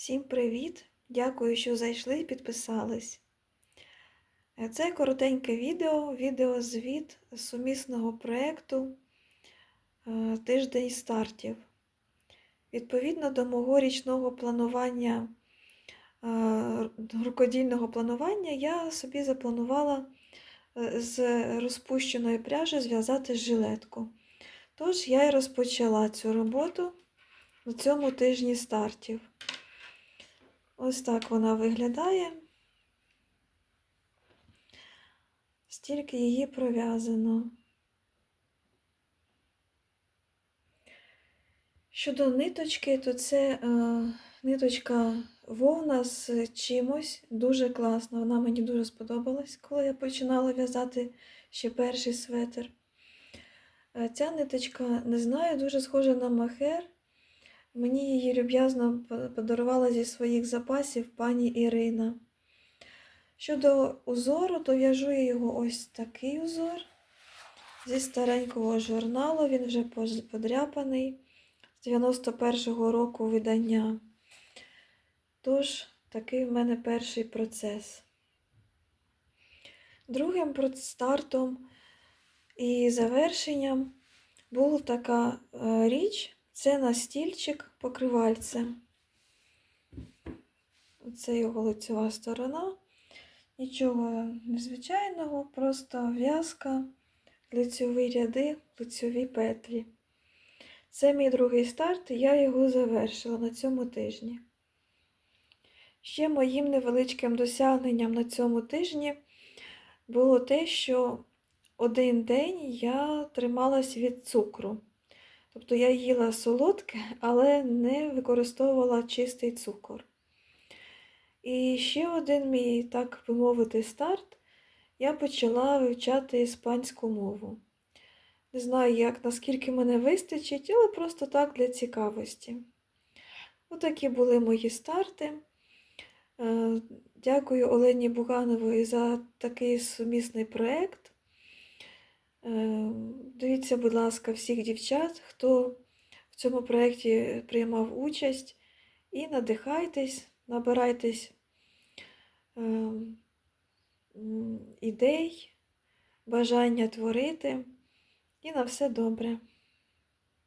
Всім привіт! Дякую, що зайшли і підписались. Е, Це коротеньке відео, відеозвіт сумісного проєкту е, Тиждень стартів. Відповідно до мого річного планування, е, рукодільного планування, я собі запланувала з розпущеної пряжі зв'язати жилетку. Тож я і розпочала цю роботу на цьому тижні стартів. Ось так вона виглядає. Стільки її пров'язано. Щодо ниточки, то це е, ниточка вовна з чимось дуже класна. Вона мені дуже сподобалась, коли я починала в'язати ще перший светр. Е, ця ниточка, не знаю, дуже схожа на махер. Мені її люб'язно подарувала зі своїх запасів пані Ірина. Щодо узору, то в'яжу я його ось такий узор. Зі старенького журналу, він вже подряпаний з 91-го року видання. Тож, такий в мене перший процес. Другим стартом і завершенням була така річ. Це настільчик покривальцем. Оце його лицева сторона. Нічого незвичайного, просто в'язка, лицьові ряди, лицьові петлі. Це мій другий старт, і я його завершила на цьому тижні. Ще моїм невеличким досягненням на цьому тижні було те, що один день я трималась від цукру. Тобто я їла солодке, але не використовувала чистий цукор. І ще один мій, так би мовити, старт, я почала вивчати іспанську мову. Не знаю, як, наскільки мене вистачить, але просто так для цікавості. Отакі були мої старти. Е, дякую Олені Буганової за такий сумісний проєкт. Дивіться, будь ласка, всіх дівчат, хто в цьому проєкті приймав участь, і надихайтесь, набирайтесь е, ідей, бажання творити, і на все добре.